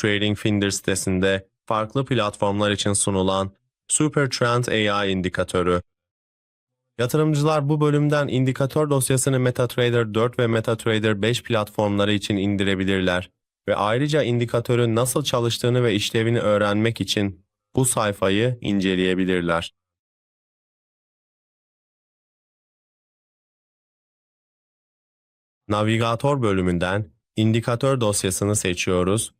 TradingFinder sitesinde farklı platformlar için sunulan Supertrend AI indikatörü. Yatırımcılar bu bölümden indikatör dosyasını MetaTrader 4 ve MetaTrader 5 platformları için indirebilirler ve ayrıca indikatörün nasıl çalıştığını ve işlevini öğrenmek için bu sayfayı inceleyebilirler. Navigatör bölümünden indikatör dosyasını seçiyoruz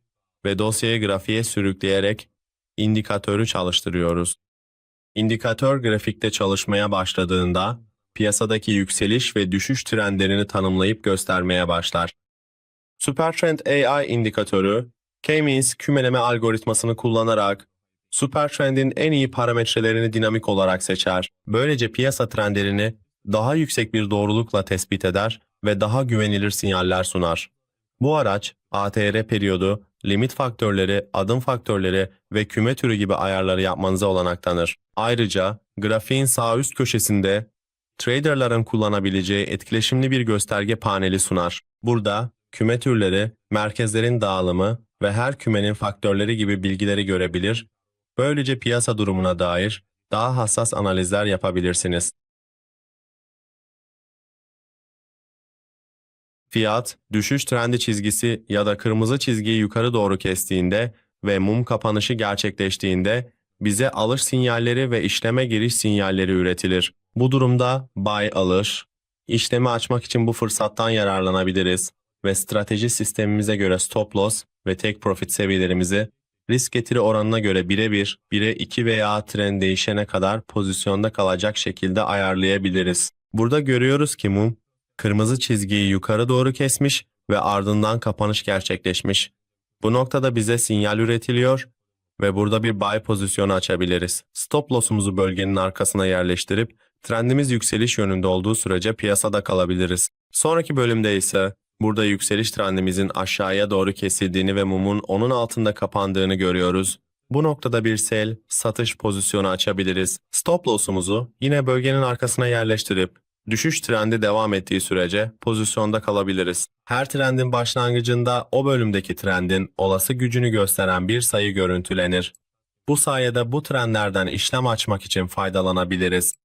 ve dosyayı grafiğe sürükleyerek indikatörü çalıştırıyoruz. İndikatör grafikte çalışmaya başladığında piyasadaki yükseliş ve düşüş trendlerini tanımlayıp göstermeye başlar. Supertrend AI indikatörü, K-means kümeleme algoritmasını kullanarak Supertrend'in en iyi parametrelerini dinamik olarak seçer. Böylece piyasa trendlerini daha yüksek bir doğrulukla tespit eder ve daha güvenilir sinyaller sunar. Bu araç, ATR periyodu, limit faktörleri, adım faktörleri ve küme türü gibi ayarları yapmanıza olanak tanır. Ayrıca grafiğin sağ üst köşesinde traderların kullanabileceği etkileşimli bir gösterge paneli sunar. Burada küme türleri, merkezlerin dağılımı ve her kümenin faktörleri gibi bilgileri görebilir, böylece piyasa durumuna dair daha hassas analizler yapabilirsiniz. Fiyat, düşüş trendi çizgisi ya da kırmızı çizgiyi yukarı doğru kestiğinde ve mum kapanışı gerçekleştiğinde bize alış sinyalleri ve işleme giriş sinyalleri üretilir. Bu durumda buy alış, işlemi açmak için bu fırsattan yararlanabiliriz ve strateji sistemimize göre stop loss ve take profit seviyelerimizi risk getiri oranına göre 1'e 1, 1'e 2 veya trend değişene kadar pozisyonda kalacak şekilde ayarlayabiliriz. Burada görüyoruz ki mum kırmızı çizgiyi yukarı doğru kesmiş ve ardından kapanış gerçekleşmiş. Bu noktada bize sinyal üretiliyor ve burada bir buy pozisyonu açabiliriz. Stop loss'umuzu bölgenin arkasına yerleştirip trendimiz yükseliş yönünde olduğu sürece piyasada kalabiliriz. Sonraki bölümde ise burada yükseliş trendimizin aşağıya doğru kesildiğini ve mumun onun altında kapandığını görüyoruz. Bu noktada bir sell, satış pozisyonu açabiliriz. Stop loss'umuzu yine bölgenin arkasına yerleştirip Düşüş trendi devam ettiği sürece pozisyonda kalabiliriz. Her trendin başlangıcında o bölümdeki trendin olası gücünü gösteren bir sayı görüntülenir. Bu sayede bu trendlerden işlem açmak için faydalanabiliriz.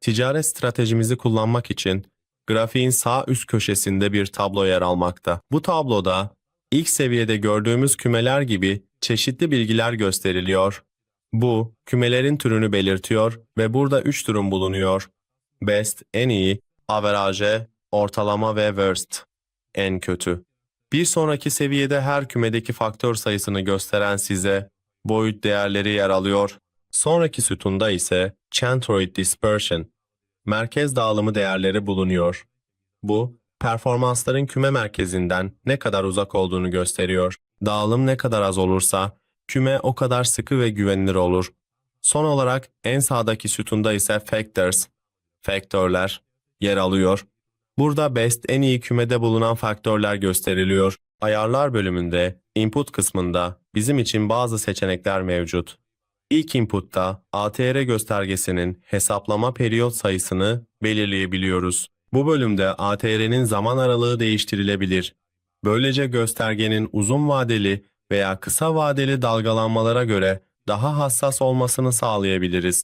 Ticaret stratejimizi kullanmak için grafiğin sağ üst köşesinde bir tablo yer almakta. Bu tabloda ilk seviyede gördüğümüz kümeler gibi çeşitli bilgiler gösteriliyor bu, kümelerin türünü belirtiyor ve burada 3 durum bulunuyor. Best, en iyi, average, ortalama ve worst, en kötü. Bir sonraki seviyede her kümedeki faktör sayısını gösteren size boyut değerleri yer alıyor. Sonraki sütunda ise centroid dispersion, merkez dağılımı değerleri bulunuyor. Bu, performansların küme merkezinden ne kadar uzak olduğunu gösteriyor. Dağılım ne kadar az olursa küme o kadar sıkı ve güvenilir olur. Son olarak en sağdaki sütunda ise factors, faktörler yer alıyor. Burada best en iyi kümede bulunan faktörler gösteriliyor. Ayarlar bölümünde input kısmında bizim için bazı seçenekler mevcut. İlk inputta ATR göstergesinin hesaplama periyot sayısını belirleyebiliyoruz. Bu bölümde ATR'nin zaman aralığı değiştirilebilir. Böylece göstergenin uzun vadeli veya kısa vadeli dalgalanmalara göre daha hassas olmasını sağlayabiliriz.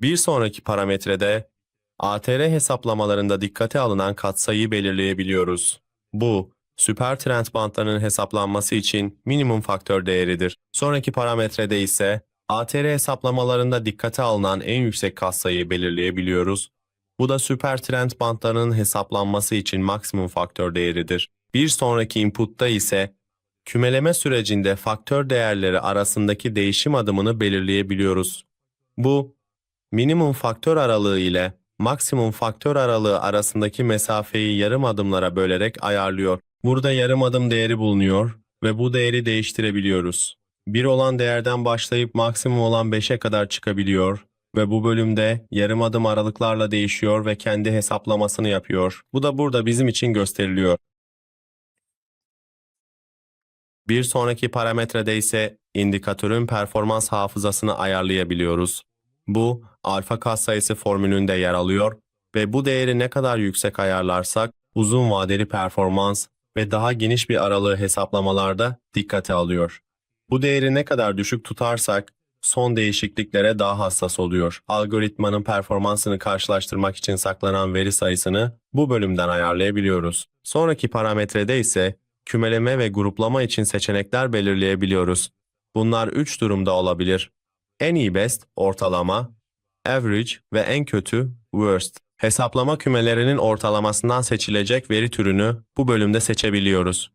Bir sonraki parametrede ATR hesaplamalarında dikkate alınan katsayıyı belirleyebiliyoruz. Bu, süper trend bantlarının hesaplanması için minimum faktör değeridir. Sonraki parametrede ise ATR hesaplamalarında dikkate alınan en yüksek katsayıyı belirleyebiliyoruz. Bu da süper trend bantlarının hesaplanması için maksimum faktör değeridir. Bir sonraki inputta ise Kümeleme sürecinde faktör değerleri arasındaki değişim adımını belirleyebiliyoruz. Bu, minimum faktör aralığı ile maksimum faktör aralığı arasındaki mesafeyi yarım adımlara bölerek ayarlıyor. Burada yarım adım değeri bulunuyor ve bu değeri değiştirebiliyoruz. 1 olan değerden başlayıp maksimum olan 5'e kadar çıkabiliyor ve bu bölümde yarım adım aralıklarla değişiyor ve kendi hesaplamasını yapıyor. Bu da burada bizim için gösteriliyor. Bir sonraki parametrede ise indikatörün performans hafızasını ayarlayabiliyoruz. Bu, alfa katsayısı formülünde yer alıyor ve bu değeri ne kadar yüksek ayarlarsak uzun vadeli performans ve daha geniş bir aralığı hesaplamalarda dikkate alıyor. Bu değeri ne kadar düşük tutarsak son değişikliklere daha hassas oluyor. Algoritmanın performansını karşılaştırmak için saklanan veri sayısını bu bölümden ayarlayabiliyoruz. Sonraki parametrede ise kümeleme ve gruplama için seçenekler belirleyebiliyoruz. Bunlar 3 durumda olabilir. En iyi best, ortalama, average ve en kötü, worst. Hesaplama kümelerinin ortalamasından seçilecek veri türünü bu bölümde seçebiliyoruz.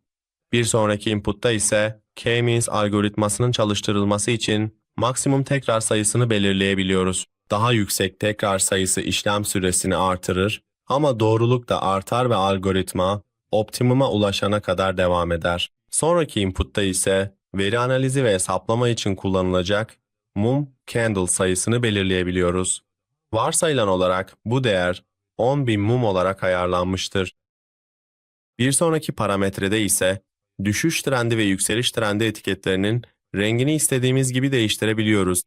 Bir sonraki inputta ise K-means algoritmasının çalıştırılması için maksimum tekrar sayısını belirleyebiliyoruz. Daha yüksek tekrar sayısı işlem süresini artırır ama doğruluk da artar ve algoritma optimuma ulaşana kadar devam eder. Sonraki inputta ise veri analizi ve hesaplama için kullanılacak mum candle sayısını belirleyebiliyoruz. Varsayılan olarak bu değer 10.000 mum olarak ayarlanmıştır. Bir sonraki parametrede ise düşüş trendi ve yükseliş trendi etiketlerinin rengini istediğimiz gibi değiştirebiliyoruz.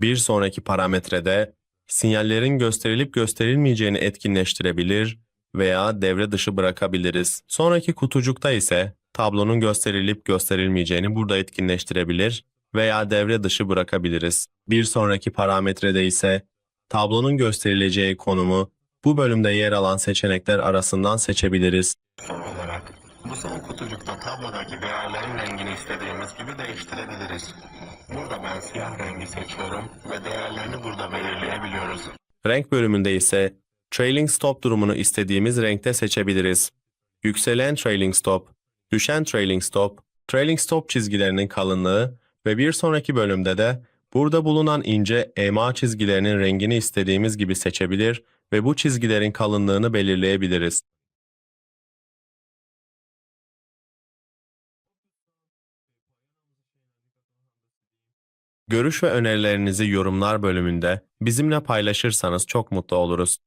Bir sonraki parametrede sinyallerin gösterilip gösterilmeyeceğini etkinleştirebilir veya devre dışı bırakabiliriz. Sonraki kutucukta ise tablonun gösterilip gösterilmeyeceğini burada etkinleştirebilir veya devre dışı bırakabiliriz. Bir sonraki parametrede ise tablonun gösterileceği konumu bu bölümde yer alan seçenekler arasından seçebiliriz. Son olarak bu son kutucukta tablodaki değerlerin rengini istediğimiz gibi değiştirebiliriz. Burada ben siyah rengi seçiyorum ve değerlerini burada belirleyebiliyoruz. Renk bölümünde ise trailing stop durumunu istediğimiz renkte seçebiliriz. Yükselen trailing stop, düşen trailing stop, trailing stop çizgilerinin kalınlığı ve bir sonraki bölümde de burada bulunan ince EMA çizgilerinin rengini istediğimiz gibi seçebilir ve bu çizgilerin kalınlığını belirleyebiliriz. Görüş ve önerilerinizi yorumlar bölümünde bizimle paylaşırsanız çok mutlu oluruz.